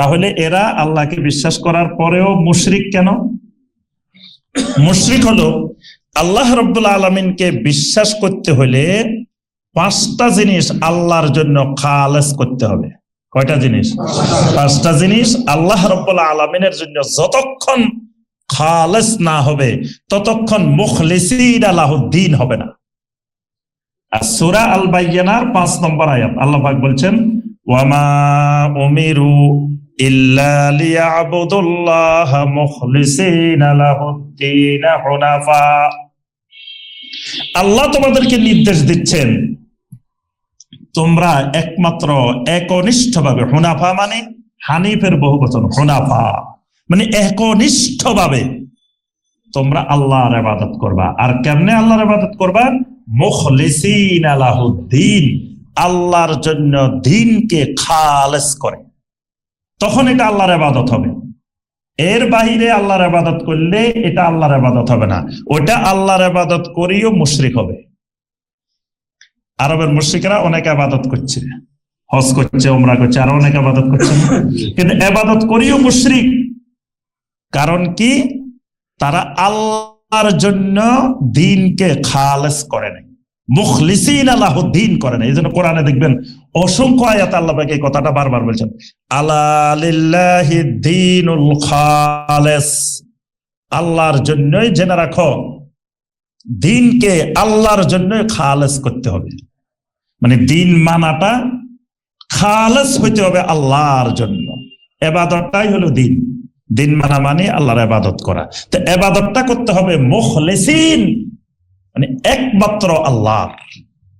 তাহলে এরা আল্লাহকে বিশ্বাস করার পরেও মুশরিক কেন? মুশরিক হলো আল্লাহ রব্বুল আলমিনকে বিশ্বাস করতে হলে পাঁচটা জিনিস আল্লাহর জন্য খালেস করতে হবে। কয়টা জিনিস? পাঁচটা জিনিস আল্লাহ রব্বুল আলমিনের জন্য যতক্ষণ খালেস না হবে, ততক্ষণ মুখলিসিন আলাহুদ্দিন হবে না। আর সুরা আল বাইয়ানার পাঁচ নম্বর আয়াত, আল্লাহ বলছেন ওয়ামা উমিরু ইল্লা লিয়াবুদুল্লাহ মুখলিসিন লাহুদ্দিন হুনাফা। আল্লাহ তোমাদেরকে নির্দেশ দিচ্ছেন, তোমরা একমাত্র একনিষ্ঠভাবে হুনাফা মানে হানিফের বহু বচন হুনাফা। মানে একনিষ্ঠভাবে তোমরা আল্লাহর ইবাদত করবা। আর কেমনে আল্লাহর ইবাদত করবা? মুখলিসিন আলাহুদ্দিন আল্লাহর জন্য দিনকে খালেস করে। তখন এটা আল্লাহর ইবাদত হবে। এর বাহিরে আল্লাহর ইবাদত করলে এটা আল্লাহর ইবাদত হবে না। ওটা আল্লাহর ইবাদত করেও মুশরিক হবে। আরবের মুশরিকরা অনেক আবাদত করছে। হজ করছে ওমরা করছে, আরও অনেক আবাদত করছে। কিন্তু আবাদত করেও মুশরিক। কারণ কি? তারা আল্লাহর জন্য দিনকে খালেস করে নাই। মুখলিসিন দিন করে না এই জন্য কোরআনে দেখবেন অসংখ্য আয়াত আল্লাহ পাক এই কথাটা বারবার বলছেন। আল্লাহ দিনুল খালেস। আল্লাহর জন্যই জেনে রাখো, দিনকে আল্লাহর জন্যই খালেস করতে হবে। মানে দিন মানাটা খালেস হইতে হবে আল্লাহর জন্য। এবাদতটাই হলো দিন। দিন মানা মানে আল্লাহর এবাদত করা। তো এবাদতটা করতে হবে মুখলেসিন। মানে একমাত্র আল্লাহ।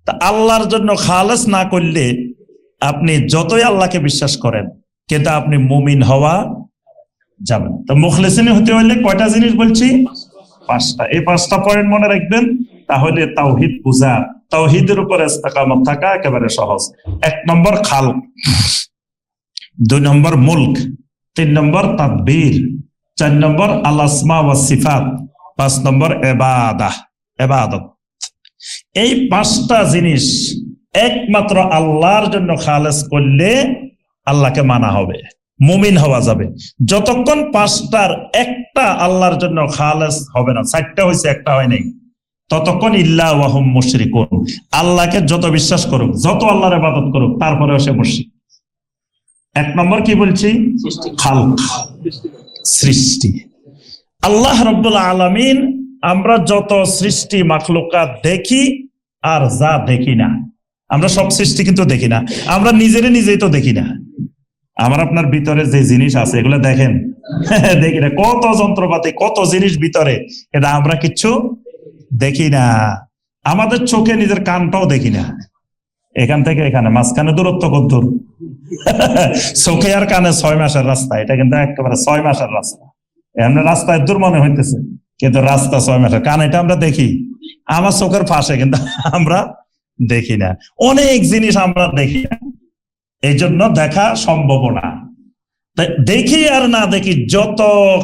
তা আল্লাহর জন্য খালেস না করলে আপনি যতই আল্লাহকে বিশ্বাস করেন, কিন্তু আপনি মুমিন হওয়া যাবেন তো মুখলেসিন হতে হলে কয়টা জিনিস বলছি? পাঁচটা। এই পাঁচটা পয়েন্ট মনে রাখবেন, তাহলে তাওহিদ পূজা তাওহিদের উপরে থাকা একেবারে সহজ। এক নম্বর খাল দুই নম্বর মুলক, তিন নম্বর তাদবীর, চার নম্বর আলাসমা ওয়া সিফাত পাঁচ নম্বর এবাদাহ এবাদত। এই পাঁচটা জিনিস একমাত্র আল্লাহর জন্য খালেস করলে আল্লাহকে মানা হবে মুমিন হওয়া যাবে। যতক্ষণ পাঁচটার একটা আল্লাহর জন্য খালেস হবে না চারটা হয়েছে একটা হয় নাই ততক্ষণ ইল্লা ওয়াহুম মুশরিকুন। আল্লাহকে যত বিশ্বাস করুক যত আল্লাহর ইবাদত করুক তারপরে সে মুশরিক। এক নম্বর কি বলছি? খালক। সৃষ্টি। আল্লাহ রব্বুল আলমিন আমরা যত সৃষ্টি মাখলুকা দেখি আর যা দেখি না। আমরা সব সৃষ্টি কিন্তু দেখি না। আমরা নিজেরে নিজেই তো দেখি না। আমার আপনার ভিতরে যে জিনিস আছে, এগুলো দেখেন। দেখি না, কত যন্ত্রপাতি, কত জিনিস ভিতরে। এটা আমরা কিচ্ছু দেখি না। আমাদের চোখে নিজের কানটাও দেখি না। এখান থেকে এখানে, মাঝখানে দূরত্ব কত দূর। চোখে আর কানে ছয় মাসের রাস্তা। এটা কিন্তু একেবারে ছয় মাসের রাস্তা। এমনি রাস্তায় দূর মনে হইতেছে। কিন্তু রাস্তা ছয় মাসের কান এটা আমরা দেখি। আমার চোখের পাশে কিন্তু আমরা দেখি না। অনেক জিনিস আমরা দেখি না। এই জন্য দেখা সম্ভব না। দেখি আর না দেখি যত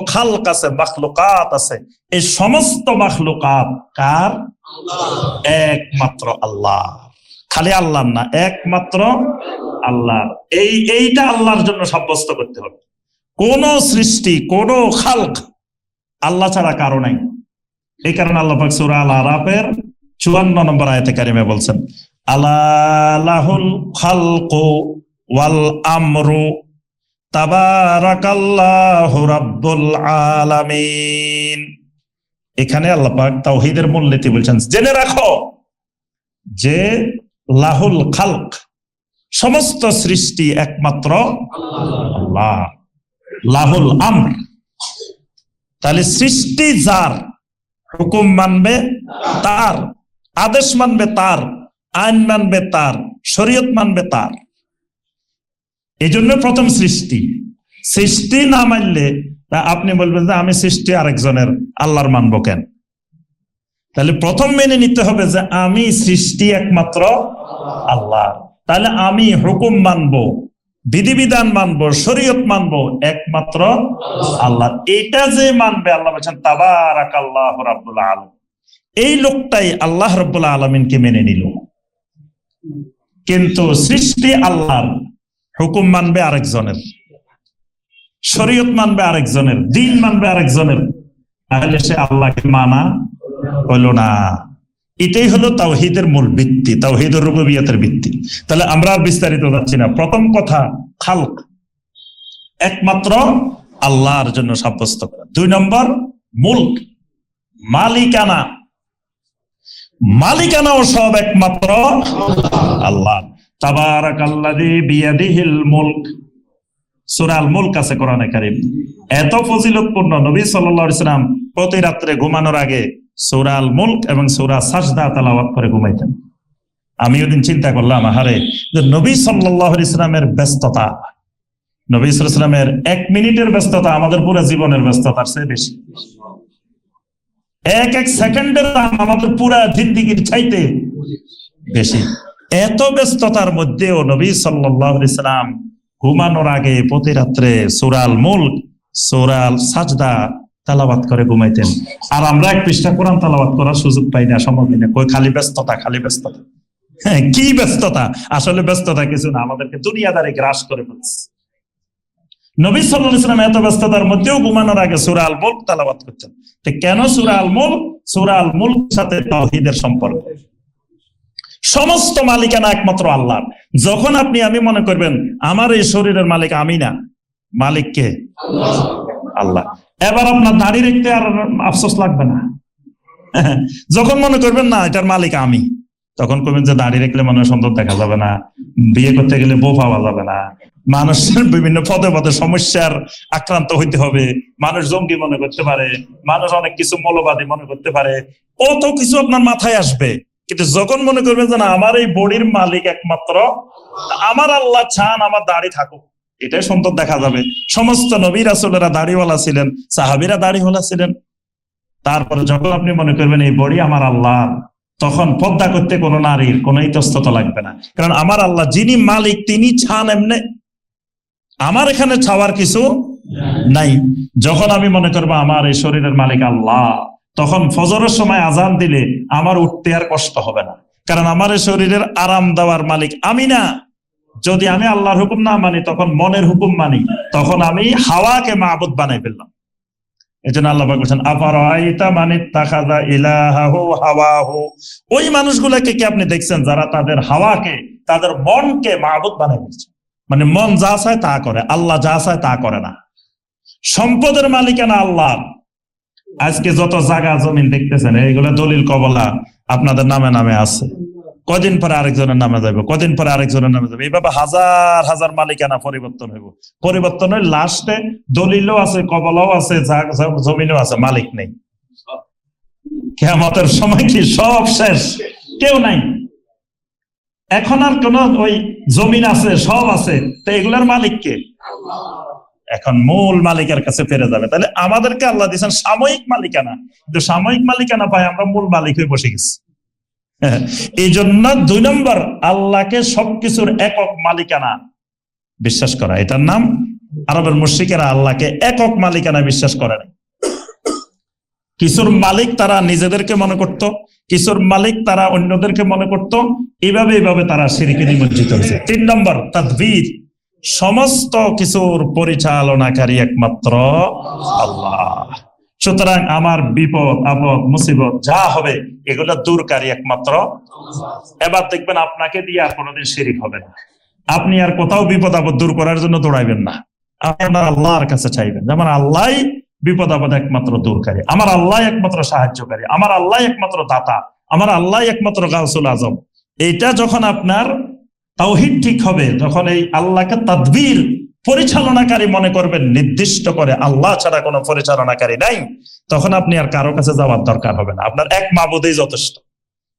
খালক আছে, মাখলুকাত আছে, এই সমস্ত মাখলুকাত কার? একমাত্র আল্লাহ। খালি আল্লাহ না, একমাত্র আল্লাহ। এই, এইটা আল্লাহর জন্য সাব্যস্ত করতে হবে। কোন সৃষ্টি, কোন খালক আল্লাহ ছাড়া কারও নাই। এই কারণে আল্লাহ পাক আল আরাফের 54 নম্বর আয়াতে কারিমে বলছেন আলাহুল খালকু ওয়াল আমরু আলামিন। এখানে আল্লাহ পাক তাওহীদের মূলনীতি বলছেন, জেনে রাখো যে লাহুল খালক সমস্ত সৃষ্টি একমাত্র আল্লাহ। লাহুল আমর। তাহলে সৃষ্টি যার, হুকুম মানবে তার, আদেশ মানবে তার, আইন মানবে তার, শরীয়ত মানবে তার। এই জন্য প্রথম সৃষ্টি। সৃষ্টি না মানলে আপনি বলবেন যে আমি সৃষ্টি আরেকজনের, আল্লাহর মানব কেন? তাহলে প্রথম মেনে নিতে হবে যে আমি সৃষ্টি একমাত্র আল্লাহ। তাহলে আমি হুকুম মানবো। বিধিবিধান মানবো, শরীয়ত মানবো একমাত্র আল্লাহ। এটা যে মানবে, আল্লাহ বলছেন তাবারাক আল্লাহ রাব্বুল আলম এই লোকটাই আল্লাহ রব্বুল আলমিনকে মেনে নিল। কিন্তু সৃষ্টি আল্লাহর হুকুম মানবে আরেকজনের। শরীয়ত মানবে আরেকজনের। দিন মানবে আরেকজনের। তাহলে সে আল্লাহকে মানা হলো না। এটাই হলো তাওহিদের মূল ভিত্তি তাওহিদের রুবিয়াতের ভিত্তি। তাহলে আমরা আর বিস্তারিত যাচ্ছি না। প্রথম কথা, খালক। একমাত্র আল্লাহর জন্য সাব্যস্ত করা। দুই নম্বর, মুল্ক। মালিকানা। মালিকানাও সব একমাত্র আল্লাহ। এত ফজিলতপূর্ণ নবী সাল্লাম প্রতি রাত্রে ঘুমানোর আগে সূরা আল মুলক এবং সূরা সাজদা তেলাওয়াত করে ঘুমাইতেন। আমি ওদিন চিন্তা করলাম, আহারে, যে নবী সাল্লাল্লাহু আলাইহি সাল্লামের ব্যস্ততা, নবী সাল্লামের এক মিনিটের ব্যস্ততা আমাদের পুরো জীবনের ব্যস্ততার চেয়ে বেশি। এক এক সেকেন্ডের দাম আমাদের পুরা জিন্দিগির চাইতে বেশি। এত ব্যস্ততার মধ্যেও নবী সাল্লাম ঘুমানোর আগে প্রতি রাত্রে সুরাল মুল্ক সুরাল সাজদা তালাবাত করে ঘুমাইতেন। আর আমরা এক পৃষ্ঠা কোরআন তালাবাত করার সুযোগ পাই না সময় না। কই খালি ব্যস্ততা খালি ব্যস্ততা। হ্যাঁ, কি ব্যস্ততা? আসলে ব্যস্ততা কিছু না আমাদেরকে দুনিয়াদারি গ্রাস করে ফেলছে। নবী সাল্লাম এত ব্যস্ততার মধ্যেও ঘুমানোর আগে সুরা আল মুল্ক তালাবাত করতেন। তো কেন সুরা আল মুল্ক? সুরা আল মুল্ক সাথে তাওহীদের সম্পর্ক। সমস্ত মালিকানা একমাত্র আল্লাহ। যখন আপনি আমি মনে করবেন আমার এই শরীরের মালিক আমি না মালিক কে? আল্লাহ। এবার আপনার দাড়ি রাখতে আর আফসোস লাগবে না। যখন মনে করবেন, না, এটার মালিক আমি। তখন করবেন যে, দাড়ি রাখলে মনে হয় সুন্দর দেখা যাবে না। বিয়ে করতে গেলে বউ পাওয়া যাবে না। মানুষের বিভিন্ন পদে পদে সমস্যার আক্রান্ত হইতে হবে। মানুষ জঙ্গি মনে করতে পারে। মানুষ অনেক কিছু মৌলবাদী মনে করতে পারে। কত কিছু আপনার মাথায় আসবে। কিন্তু যখন মনে করবেন যে, না, আমার এই বডির মালিক একমাত্র, আমার আল্লাহ চান আমার দাড়ি থাকুক। এটাই সুন্দর দেখা যাবে। সমস্ত নবী রাসুলেরা দাড়িওয়ালা ছিলেন, সাহাবিরা দাড়িওয়ালা ছিলেন। তারপরে যখন আপনি মনে করবেন এই বডি আমার আল্লাহ তখন পদ্মা করতে কোনো নারীর কোনো ইতস্তত লাগবে না। কারণ আমার আল্লাহ যিনি মালিক, তিনি ছান এমনে। আমার এখানে ছাওয়ার কিছু নাই। যখন আমি মনে করব আমার এই শরীরের মালিক আল্লাহ, তখন ফজরের সময় আজান দিলে আমার উঠতে আর কষ্ট হবে না। কারণ আমার এই শরীরের আরাম দেওয়ার মালিক আমি না। যদি আমি আল্লাহর হুকুম না মানি, তখন মনের হুকুম মানি, তখন আমি হাওয়াকে মাহবুদ বানাই ফেললাম। এই জন্য আল্লাহ বলছেন মানে ওই মানুষগুলোকে কি আপনি দেখছেন যারা তাদের হাওয়াকে, তাদের মনকে মাহবুদ বানাই ফেলছে? মানে মন যা চায় তা করে, আল্লাহ যা চায় তা করে না। সম্পদের মালিকানা আল্লাহ। আজকে যত জায়গা জমিন দেখতেছেন, এইগুলো দলিল কবলা আপনাদের নামে নামে আছে। কদিন পরে আরেকজনের নামে যাবে কদিন পরে আরেকজনের নামে যাবে এইভাবে হাজার হাজার মালিকানা পরিবর্তন হইব। পরিবর্তন হয়ে লাস্টে দলিলও আছে, কবলাও আছে জমিনও আছে, মালিক নেই। কেমতের সময় কি সব শেষ? কেউ নাই। এখন আর কোন ওই জমিন আছে, সব আছে, তো এগুলার মালিক কে? এখন মূল মালিকের কাছে ফিরে যাবে। তাহলে আমাদেরকে আল্লাহ দিয়েছেন সাময়িক মালিকানা। কিন্তু সাময়িক মালিকানা পাই আমরা মূল মালিক হয়ে বসে গেছি। এই জন্য দুই নম্বর, আল্লাহকে সবকিছুর একক মালিকানা বিশ্বাস করা। এটার নাম আরবের মুশ্রিকেরা আল্লাহকে একক মালিকানা বিশ্বাস করে না কিছুর মালিক তারা নিজেদেরকে মনে করত, কিছুর মালিক তারা অন্যদেরকে মনে করত, এভাবে এভাবে তারা সিরিকে নিমজ্জিত হয়েছে। তিন নম্বর, তাদবীর, সমস্ত কিছুর পরিচালনাকারী একমাত্র আল্লাহ। সুতরাং আমার বিপদ, আপদ, মুসিবত যা হবে, এগুলো দূরকারী একমাত্র। এবার দেখবেন আপনাকে দিয়ে আর কোনোদিন শিরিক হবে না। আপনি আর কোথাও বিপদ আপদ দূর করার জন্য দৌড়াইবেন না। আপনার আল্লাহর কাছে চাইবেন যেমন আল্লাহ বিপদ আপদ একমাত্র দূরকারী আমার আল্লাহ একমাত্র সাহায্যকারী আমার আল্লাহ একমাত্র দাতা। আমার আল্লাহ একমাত্র গাউসুল আজম। এইটা যখন আপনার তাওহিদ ঠিক হবে যখন এই আল্লাহকে তাদবীর পরিচালনাকারী মনে করবেন নির্দিষ্ট করে আল্লাহ ছাড়া কোনো পরিচালনাকারী নাই, তখন আপনি আর কারও কাছে যাওয়ার দরকার হবে না। আপনার এক মাবুদেই যথেষ্ট।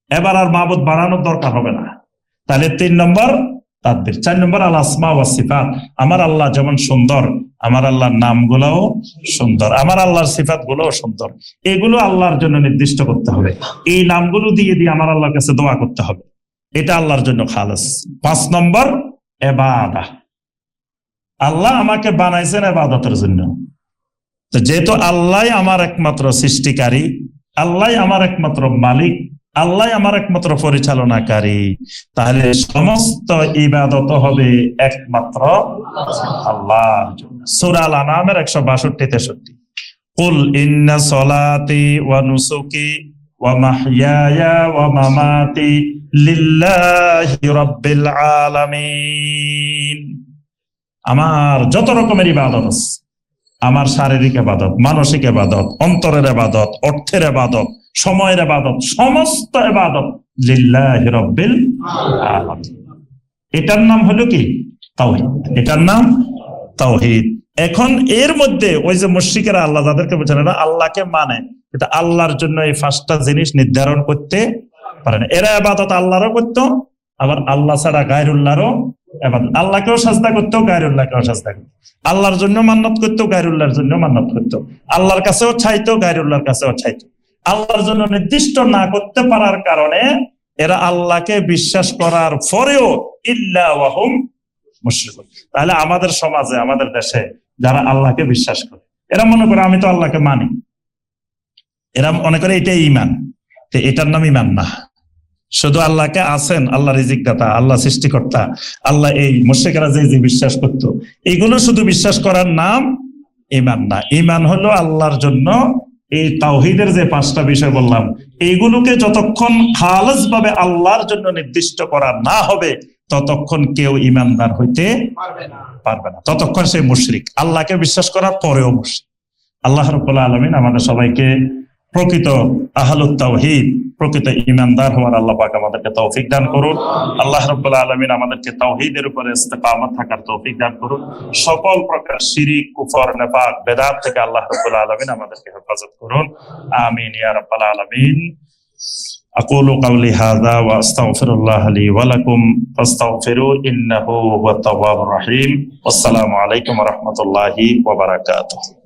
এবার আর মাবুদ বানানোর দরকার হবে না। তাহলে তিন নম্বর তাদবির। চার নম্বর আল আসমা ওয়া সিফাত। আমার আল্লাহ যেমন সুন্দর, আমার আল্লাহর নামগুলোও সুন্দর, আমার আল্লাহর সিফাত গুলোও সুন্দর। এগুলো আল্লাহর জন্য নির্দিষ্ট করতে হবে। এই নামগুলো দিয়ে দিয়ে আমার আল্লাহর কাছে দোয়া করতে হবে। এটা আল্লাহর জন্য খালাস। পাঁচ নম্বর এবাদা। আল্লাহ আমাকে বানাইছেন এবাদতের জন্য। তো যেহেতু আল্লাহ আমার একমাত্র সৃষ্টিকারী, আল্লাহ আমার একমাত্র মালিক, আল্লাহ আমার একমাত্র পরিচালনাকারী, তাহলে সমস্ত ইবাদত হবে একমাত্র আল্লাহ। সুরাল আনামের একশো বাষট্টি, তেষট্টি। কুল ইন্না সলাতি ওয়া নুসুকি ওয়া মাহইয়ায়া ওয়া মামাতি লিল্লাহি রাব্বিল আলামিন। আমার যত রকমের ইবাদত আছে, আমার শারীরিক আবাদত মানসিক আবাদত অন্তরের আবাদত অর্থের আবাদত সময়ের আবাদত সমস্ত আবাদত এটার নাম হলো কি? তাওহীদ। এটার নাম তাওহীদ। এখন এর মধ্যে ওই যে মুশরিকেরা আল্লাহ যাদেরকে বোঝানো না, আল্লাহকে মানে এটা আল্লাহর জন্য এই পাঁচটা জিনিস নির্ধারণ করতে পারে না। এরা আবাদত আল্লাহরও করতো, আবার আল্লাহ ছাড়া গায়রুল্লাহরও আল্লাহকেও সাজদা করতো গায়রুল্লাহকেও সাজদা করতো। আল্লাহর জন্য মান্নত করতো গায়রুল্লাহর জন্য মান্নত করতো আল্লাহর কাছেও চাইতো গায়রুল্লাহর কাছেও চাইতো আল্লাহর জন্য নির্দিষ্ট না করতে পারার কারণে এরা আল্লাহকে বিশ্বাস করার পরেও ইল্লা ওয়াহুম মুশরিকুন। তাহলে আমাদের সমাজে, আমাদের দেশে যারা আল্লাহকে বিশ্বাস করে, এরা মনে করে আমি তো আল্লাহকে মানি। এরা মনে করে এটাই ইমান এটার নাম ইমান না। শুধু আল্লাহকে আছেন আল্লাহ রিজিক দাতা আল্লাহ সৃষ্টিকর্তা আল্লাহ এই মুর্শিকেরা যে যে বিশ্বাস করত। এগুলো শুধু বিশ্বাস করার নাম ইমান না। ইমান হলো আল্লাহর জন্য এই তাওহিদের যে পাঁচটা বিষয় বললাম এইগুলোকে যতক্ষণ খালাস ভাবে আল্লাহর জন্য নির্দিষ্ট করা না হবে ততক্ষণ কেউ ইমানদার হইতে পারবে না। ততক্ষণ সে মুশরিক। আল্লাহকে বিশ্বাস করার পরেও মুশরিক। আল্লাহ রব্বুল্লাহ আলমিন আমাদের সবাইকে প্রকৃত আহলুত তাওহীদ প্রকৃত ইমানদার হওয়ার আল্লাহ পাক আমাদেরকে তৌফিক দান করুন আল্লাহ রব্বুল্লাহ আলমিন আমাদেরকে তাওহীদের উপরে ইস্তেকামত থাকার তৌফিক দান করুন সকল প্রকার শিরিক কুফর নেফাক বেদাত থেকে আল্লাহ রব্বুল্লাহ আলমিন আমাদেরকে হেফাজত করুন আমিন ইয়া রাব্বাল আলামিন أقول قولي هذا وأستغفر الله لي ولكم فاستغفروا إنه هو التواب الرحيم والسلام عليكم ورحمة الله وبركاته